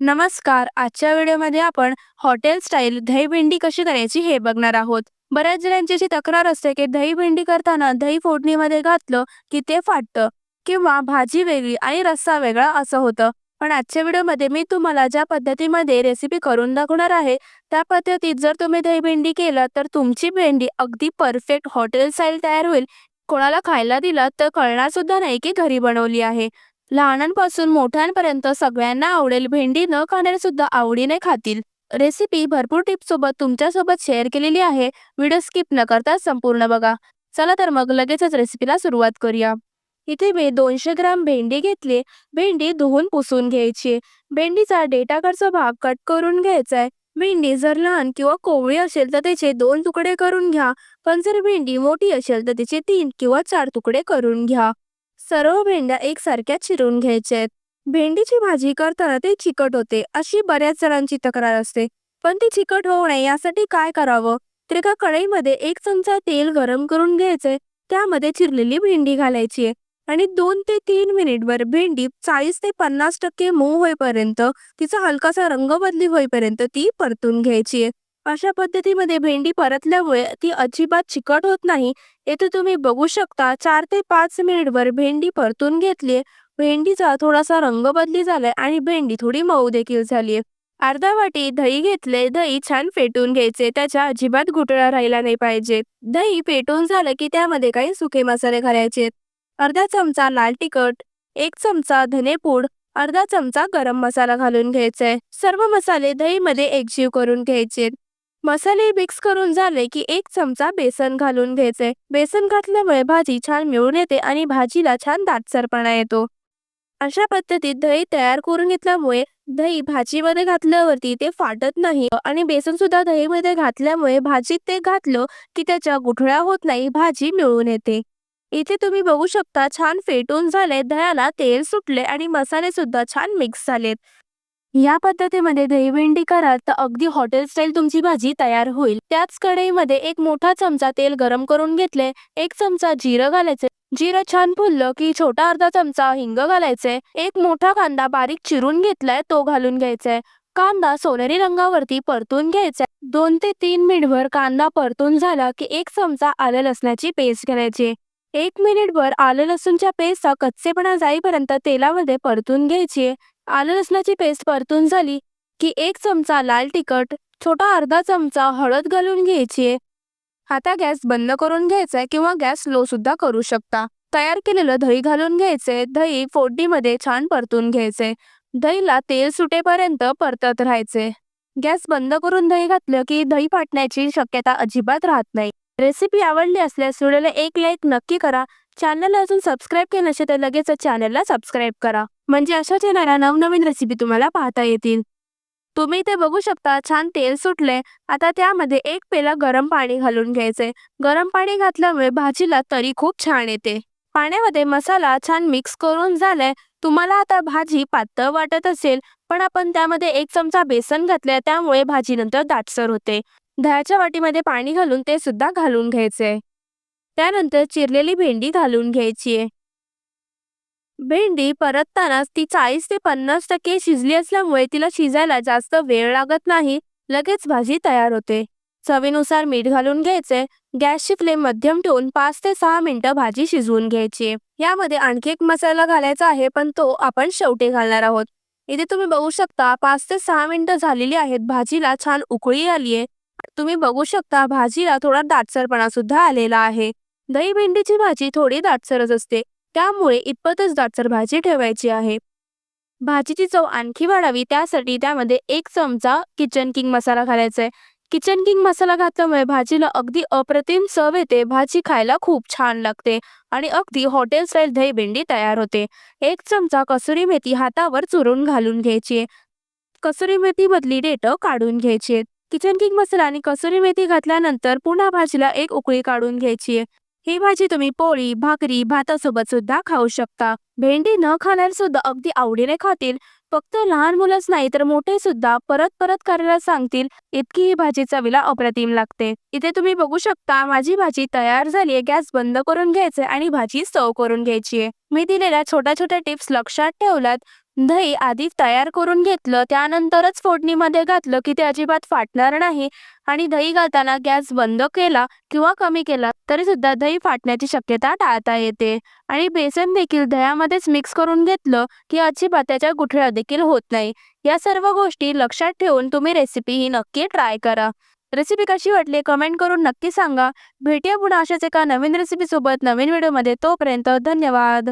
नमस्कार आजच्या व्हिडिओमध्ये आपण हॉटेल स्टाईल दही भेंडी कशी करायची हे बघणार आहोत. बऱ्याच जणांची अशी तक्रार असते की दही भेंडी करताना दही फोडणीमध्ये घातलं की ते फाटतं किंवा भाजी वेगळी आणि रस्सा वेगळा असं होतं. पण आजच्या व्हिडिओमध्ये मी तुम्हाला ज्या पद्धतीमध्ये रेसिपी करून दाखवणार आहे त्या पद्धतीत जर तुम्ही दही भेंडी केलं तर तुमची भेंडी अगदी परफेक्ट हॉटेल स्टाईल तयार होईल. कोणाला खायला दिलं तर कळणार सुद्धा नाही की घरी बनवली आहे. लहानांपासून मोठ्यांपर्यंत सगळ्यांना आवडेल भेंडी न खाणारे सुद्धा आवडीने खातील. रेसिपी भरपूर टिप्स सोबत तुमच्यासोबत शेअर केलेली आहे. व्हिडिओ स्किप न करता संपूर्ण बघा. चला तर मग लगेचच रेसिपीला सुरुवात करूया. इथे मी दोनशे ग्राम भेंडी घेतली. भेंडी धुवून पुसून घ्यायची. भेंडीचा डेटाकडचा भाग कट करून घ्यायचा आहे भेंडी जर लहान किंवा कोवळी असेल तर त्याचे दोन तुकडे करून घ्या. पण जर भेंडी मोठी असेल तर त्याचे तीन किंवा चार तुकडे करून घ्या. सर्व भेंड्या एकसारख्या चिरून घ्यायच्या आहेत. भेंडीची भाजी करताना ते चिकट होते. अशी बऱ्याच जणांची तक्रार असते. पण ती चिकट होऊ नये यासाठी काय करावं? तर एका कढईमध्ये एक चमचा तेल गरम करून घ्यायचंय. त्यामध्ये चिरलेली भेंडी घालायची आहे. आणि दोन ते तीन मिनिटभर भेंडी चाळीस ते पन्नास टक्के मऊ होईपर्यंत तिचा हलकासा रंग बदली होईपर्यंत ती परतून घ्यायची आहे. अशा पद्धतीमध्ये भेंडी परतल्यामुळे ती अजिबात चिकट होत नाही. येथे तुम्ही बघू शकता चार ते पाच मिनिटवर भेंडी परतून घेतली भेंडीचा थोडासा रंग बदली झालाय आणि भेंडी थोडी मऊ देखील झालीये अर्धा वाटी दही घेतले दही छान फेटून घ्यायचे त्याच्या अजिबात घुटळा राहिला नाही पाहिजे. दही फेटून झालं की त्यामध्ये काही सुके मसाले घालायचे. अर्धा चमचा लाल तिखट एक चमचा धनेपूड अर्धा चमचा गरम मसाला घालून घ्यायचे सर्व मसाले दहीमध्ये एकजीव करून घ्यायचे. मसाले मिक्स करून झाले की एक चमचा बेसन घालून घ्यायचे. बेसन घातल्यामुळे भाजी छान मिळून येते आणि भाजीला छान दाटसरपणा येतो. अशा पद्धतीत दही तयार करून घेतल्यामुळे दही भाजीमध्ये घातल्यावरती ते फाटत नाही आणि बेसन सुद्धा दहीमध्ये घातल्यामुळे भाजीत ते घातलं की त्याच्या गुठळ्या होत नाही भाजी मिळून येते. इथे तुम्ही बघू शकता छान फेटून झाले दह्याला तेल सुटले आणि मसाले सुद्धा छान मिक्स झालेत. या पद्धतीमध्ये दही भेंडी कराल तर अगदी हॉटेल स्टाईल तुमची भाजी तयार होईल. त्याच कढईमध्ये एक मोठा चमचा तेल गरम करून घेतले. एक चमचा जिरं घालायचे. जिरं छान फुललं की छोटा अर्धा चमचा हिंग घालायचे. एक मोठा कांदा बारीक चिरून घेतलाय तो घालून घ्यायचाय कांदा सोनेरी रंगावरती परतून घ्यायचा. दोन ते तीन मिनिटभर कांदा परतून झाला की एक चमचा आलं लसणाची पेस्ट घालायची. एक मिनिटभर आलं लसूणच्या पेस्टचा कच्चेपणा जाईपर्यंत तेलामध्ये परतून घ्यायची. आलं लसणाची पेस्ट परतून झाली की एक चमचा लाल तिखट छोटा अर्धा चमचा हळद घालून घ्यायची आता गॅस बंद करून घ्यायचाय किंवा गॅस लो सुद्धा करू शकता. तयार केलेलं दही घालून घ्यायचे दही फोडणीमध्ये छान परतून घ्यायचे दहीला तेल सुटेपर्यंत परतत राहायचे गॅस बंद करून दही घातलं की दही फाटण्याची शक्यता अजिबात राहत नाही. रेसिपी आवडली असल्यास व्हिडिओला एक लाईक नक्की करा. चॅनलला अजून सबस्क्राईब केलं नसेल तर लगेच चॅनलला सबस्क्राईब करा. म्हणजे अशाच येणाऱ्या नवनवीन रेसिपी तुम्हाला पाहता येतील. तुम्ही ते बघू शकता छान तेल सुटले. आता त्यामध्ये एक पेला गरम पाणी घालून घ्यायचे. गरम पाणी घातल्यामुळे भाजीला तरी खूप छान येते. पाण्यामध्ये मसाला छान मिक्स करून झालाय तुम्हाला आता भाजी पातळ वाटत असेल पण आपण त्यामध्ये एक चमचा बेसन घातले त्यामुळे भाजी नंतर दाटसर होते. दह्याच्या वाटीमध्ये पाणी घालून ते सुद्धा घालून घ्यायचे. त्यानंतर चिरलेली भेंडी घालून घ्यायची आहे. भेंडी परतताना ती चाळीस ते पन्नास टक्के शिजली असल्यामुळे तिला शिजायला जास्त वेळ लागत नाही. लगेच भाजी तयार होते. चवीनुसार मीठ घालून घ्यायचे. गॅसची फ्लेम मध्यम ठेवून पाच ते सहा मिनिटं भाजी शिजवून घ्यायची. यामध्ये आणखी एक मसाला घालायचा आहे पण तो आपण शेवटी घालणार आहोत. इथे तुम्ही बघू शकता पाच ते सहा मिनिटं झालेली आहेत. भाजीला छान उकळी आली आहे. तुम्ही बघू शकता भाजीला थोडा दाटसरपणा सुद्धा आलेला आहे. दही भेंडीची भाजी थोडी दाटसरच असते. त्यामुळे इतपतच दाटसर भाजी ठेवायची आहे. भाजीची चव आणखी वाढावी त्यासाठी त्यामध्ये एक चमचा किचन किंग मसाला घालायचा आहे. किचन किंग मसाला घातल्यामुळे भाजीला अगदी अप्रतिम चव येते. भाजी खायला खूप छान लागते आणि अगदी हॉटेल स्टाईल दही भेंडी तयार होते. एक चमचा कसुरी मेथी हातावर चुरून घालून घ्यायची कसुरी मेथी मधली डेट काढून घ्यायची किचन किंग मसाला आणि कसुरी मेथी घातल्यानंतर पुन्हा भाजीला एक उकळी काढून घ्यायची ही भाजी तुम्ही पोळी भाकरी भातासोबत सुद्धा खाऊ शकता. भेंडी न खाणार सुद्धा अगदी आवडीने खातील. फक्त लहान मुलंच नाही तर मोठे सुद्धा परत परत करायला सांगतील इतकी ही भाजी चवीला अप्रतिम लागते. इथे तुम्ही बघू शकता माझी भाजी तयार झाली गॅस बंद करून घ्यायचे आणि भाजी सर्व करून घ्यायची आहे मी दिलेल्या छोट्या छोट्या टिप्स लक्षात ठेवल्यात. दही आधी तयार करून घेतलं त्यानंतरच फोडणीमध्ये घातलं की ते अजिबात फाटणार नाही. आणि दही घालताना गॅस बंद केला किंवा कमी केला तरी सुद्धा दही फाटण्याची शक्यता टाळता येते. आणि बेसन देखील दह्यामध्येच मिक्स करून घेतलं की अजिबात त्याच्या गुठळ्या देखील होत नाही. या सर्व गोष्टी लक्षात ठेवून तुम्ही रेसिपी ही नक्की ट्राय करा. रेसिपी कशी वाटली कमेंट करून नक्की सांगा. भेटूया पुन्हा अशाच एका नवीन रेसिपीसोबत नवीन व्हिडिओमध्ये तोपर्यंत धन्यवाद.